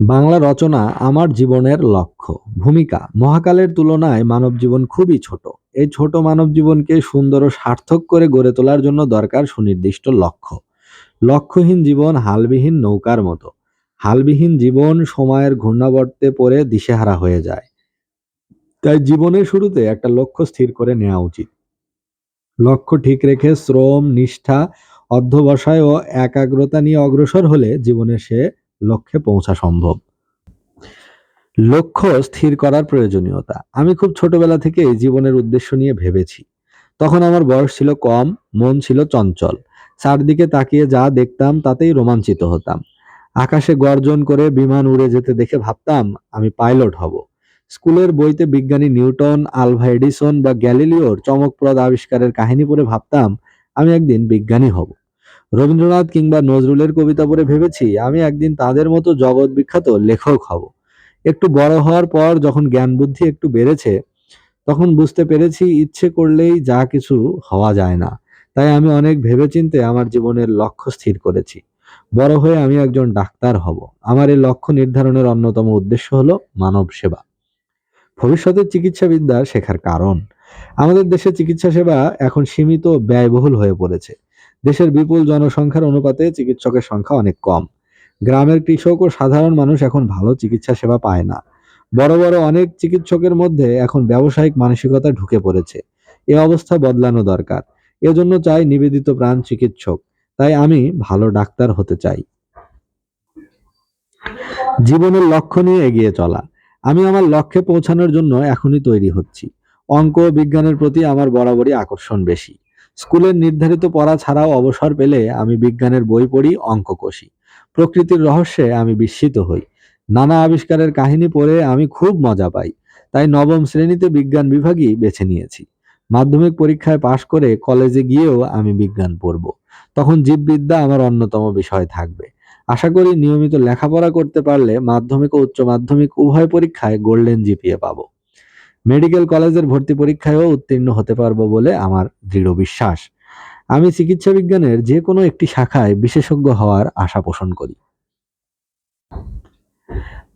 বাংলা রচনা আমার জীবনের লক্ষ্য। ভূমিকা, মহাকালের তুলনায় মানব জীবন খুবই ছোট। এই ছোট মানব জীবনকে সুন্দর ও সার্থক করে গড়ে তোলার জন্য দরকার সুনির্দিষ্ট লক্ষ্য। লক্ষ্যহীন জীবন হালবিহীন নৌকার মতো। হালবিহীন জীবন সময়ের ঘূর্ণাবর্তে পড়ে দিশেহারা হয়ে যায়। তাই জীবনের শুরুতে একটা লক্ষ্য স্থির করে নেওয়া উচিত। লক্ষ্য ঠিক রেখে শ্রম, নিষ্ঠা, অধ্যবসায় ও একাগ্রতা নিয়ে অগ্রসর হলে জীবনে সে লক্ষ্যে পৌঁছা সম্ভব। লক্ষ্য স্থির করার প্রয়োজনীয়তা। আমি খুব ছোটবেলা থেকে জীবনের উদ্দেশ্য নিয়ে ভেবেছি। তখন আমার বয়স ছিল কম, মন ছিল চঞ্চল। চারদিকে তাকিয়ে যা দেখতাম তাতেই রোমাঞ্চিত হতাম। আকাশে গর্জন করে বিমান উড়ে যেতে দেখে ভাবতাম, আমি পাইলট হব। স্কুলের বইতে বিজ্ঞানী নিউটন, আলভা এডিসন বা গ্যালিলিওর চমকপ্রদ আবিষ্কারের কাহিনী পড়ে ভাবতাম, আমি একদিন বিজ্ঞানী হব। রবীন্দ্রনাথ কিংবা নজরুলের কবিতা পড়ে ভেবেছি, আমি একদিন তাদের মতো জগৎ বিখ্যাত লেখক হব। একটু বড় হওয়ার পর যখন জ্ঞান বুদ্ধি একটু বেড়েছে, তখন বুঝতে পেরেছি ইচ্ছে করলেই যা কিছু হওয়া যায় না। তাই আমি অনেক ভেবেচিন্তে আমার জীবনের লক্ষ্য স্থির করেছি। বড় হয়ে আমি একজন ডাক্তার হব। আমার এই লক্ষ্য নির্ধারণের অন্যতম উদ্দেশ্য হলো মানব সেবা। ভবিষ্যতের চিকিৎসাবিদ্যা শেখার কারণ। আমাদের দেশে চিকিৎসা সেবা এখন সীমিত, ব্যয়বহুল হয়ে পড়েছে। দেশের বিপুল জনসংখ্যার অনুপাতে চিকিৎসকের সংখ্যা অনেক কম। গ্রামের কৃষক ও সাধারণ মানুষ এখন ভালো চিকিৎসা সেবা পায় না। বড় বড় অনেক চিকিৎসকের মধ্যে এখন ব্যবসায়িক মানসিকতা ঢুকে পড়েছে। এ অবস্থা বদলানো দরকার। এজন্য চাই নিবেদিত প্রাণ চিকিৎসক। তাই আমি ভালো ডাক্তার হতে চাই। জীবনের লক্ষ্য নিয়ে এগিয়ে চলা। আমি আমার লক্ষ্যে পৌঁছানোর জন্য এখনই তৈরি হচ্ছি। অঙ্ক বিজ্ঞানের প্রতি আমার বরাবরই আকর্ষণ বেশি। স্কুলের নির্ধারিত পড়া ছাড়াও অবসর পেলে আমি বিজ্ঞানের বই পড়ি, অঙ্ক কষি। প্রকৃতির রহস্যে আমি বিস্মিত হই। নানা আবিষ্কারের কাহিনী পড়ে আমি খুব মজা পাই। তাই নবম শ্রেণীতে বিজ্ঞান বিভাগই বেছে নিয়েছি। মাধ্যমিক পরীক্ষায় পাশ করে কলেজে গিয়েও আমি বিজ্ঞান পড়ব। তখন জীববিদ্যা আমার অন্যতম বিষয় থাকবে। আশা করি নিয়মিত লেখাপড়া করতে পারলে মাধ্যমিক ও উচ্চ মাধ্যমিক উভয় পরীক্ষায় গোল্ডেন জিপিএ পাবো। মেডিকেল কলেজের ভর্তি পরীক্ষায়ও উত্তীর্ণ হতে পারব বলে আমার দৃঢ় বিশ্বাস। আমি চিকিৎসা বিজ্ঞানের যে কোনো একটি শাখায় বিশেষজ্ঞ হওয়ার আশা পোষণ করি।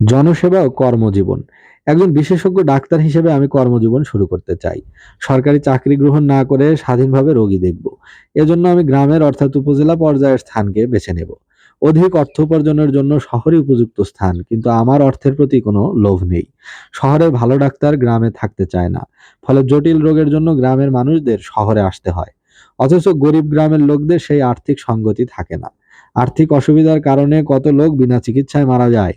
জনসেবা ও কর্মজীবন। একজন বিশেষজ্ঞ ডাক্তার হিসেবে আমি কর্মজীবন শুরু করতে চাই। সরকারি চাকরি গ্রহণ না করে স্বাধীনভাবে রোগী দেখব। এজন্য আমি গ্রামের অর্থাৎ উপজেলা পর্যায়ের স্থানকে বেছে নেব। অধিক অর্থ উপার্জনের জন্য শহরই উপযুক্ত স্থান, কিন্তু আমার অর্থের প্রতি কোনো লোভ নেই। শহরে ভালো ডাক্তার গ্রামে থাকতে চায় না, ফলে জটিল রোগের জন্য গ্রামের মানুষদের শহরে আসতে হয়। অথচ গরিব গ্রামের লোকদের সেই আর্থিক সঙ্গতি থাকে না। আর্থিক অসুবিধার কারণে কত লোক বিনা চিকিৎসায় মারা যায়।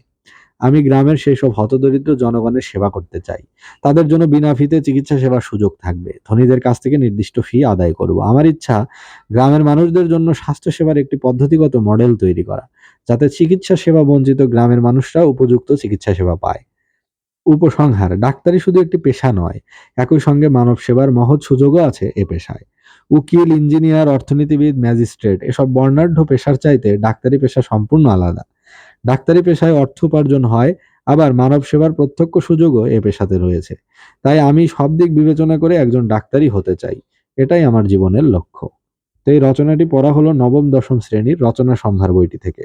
আমি গ্রামের সেই সব হতদরিদ্র জনগণের সেবা করতে চাই। তাদের জন্য বিনা ফিতে চিকিৎসা সেবার সুযোগ থাকবে। ধনীদের কাছ থেকে নির্দিষ্ট ফি আদায় করব। আমার ইচ্ছা, গ্রামের মানুষদের জন্য স্বাস্থ্য সেবার একটি পদ্ধতিগত মডেল তৈরি করা, যাতে চিকিৎসা সেবা বঞ্চিত গ্রামের মানুষরা উপযুক্ত চিকিৎসা সেবা পায়। উপসংহার, ডাক্তারি শুধু একটি পেশা নয়, একই সঙ্গে মানব সেবার মহৎ সুযোগও আছে এ পেশায়। উকিল, ইঞ্জিনিয়ার, অর্থনীতিবিদ, ম্যাজিস্ট্রেট, এসব বর্ণাঢ্য পেশার চাইতে ডাক্তারি পেশা সম্পূর্ণ আলাদা। ডাক্তারি পেশায় অর্থ উপার্জন হয়, আবার মানব সেবার প্রত্যক্ষ সুযোগও এ পেশাতে রয়েছে। তাই আমি সব দিক বিবেচনা করে একজন ডাক্তারই হতে চাই। এটাই আমার জীবনের লক্ষ্য। তো এই রচনাটি পড়া হলো নবম, দশম শ্রেণির রচনা সম্ভার বইটি থেকে।